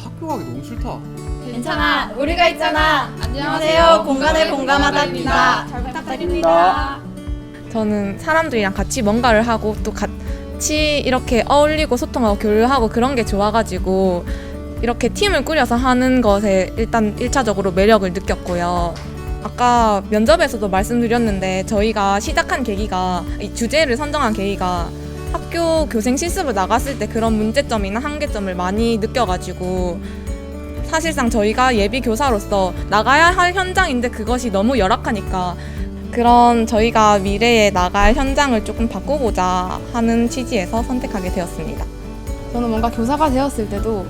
너무 싫다. 괜찮아, 우리가 있잖아. 안녕하세요. 공간을 공감하다입니다. 잘 부탁드립니다. 저는 사람들이랑 같이 뭔가를 하고 또 같이 이렇게 어울리고 소통하고 교류하고 그런 게 좋아가지고 이렇게 팀을 꾸려서 하는 것에 일단 1차적으로 매력을 느꼈고요. 아까 면접에서도 말씀드렸는데 저희가 시작한 계기가 이 주제를 선정한 계기가 학교 교생 실습을 나갔을 때 그런 문제점이나 한계점을 많이 느껴가지고 사실상 저희가 예비 교사로서 나가야 할 현장인데 그것이 너무 열악하니까 그런 저희가 미래에 나갈 현장을 조금 바꾸고자 하는 취지에서 선택하게 되었습니다. 저는 뭔가 교사가 되었을 때도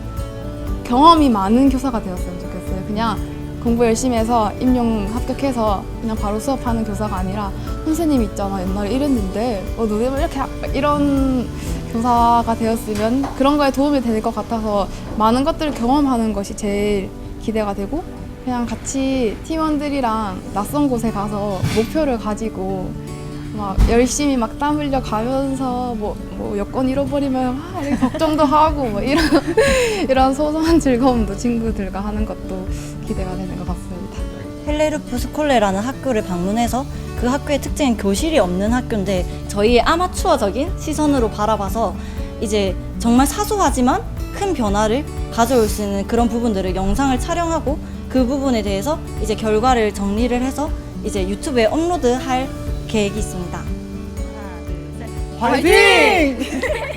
경험이 많은 교사가 되었으면 좋겠어요. 그냥 공부 열심히 해서 임용 합격해서 그냥 바로 수업하는 교사가 아니라 선생님 있잖아 옛날에 이랬는데 어 너네 왜 이렇게 하- 이런 교사가 되었으면 그런 거에 도움이 될 것 같아서 많은 것들을 경험하는 것이 제일 기대가 되고 그냥 같이 팀원들이랑 낯선 곳에 가서 목표를 가지고 막 열심히 막 땀 흘려 가면서 뭐, 뭐 여권 잃어버리면 막 이렇게 걱정도 하고 뭐 이런 이런 소소한 즐거움도 친구들과 하는 것도 기대가 되는 것 같습니다. 헬레르프 스콜레라는 학교를 방문해서 그 학교의 특징은 교실이 없는 학교인데 저희의 아마추어적인 시선으로 바라봐서 이제 정말 사소하지만 큰 변화를 가져올 수 있는 그런 부분들을 영상을 촬영하고 그 부분에 대해서 이제 결과를 정리를 해서 이제 유튜브에 업로드할 계획이 있습니다. 하나, 둘, 셋. 화이팅!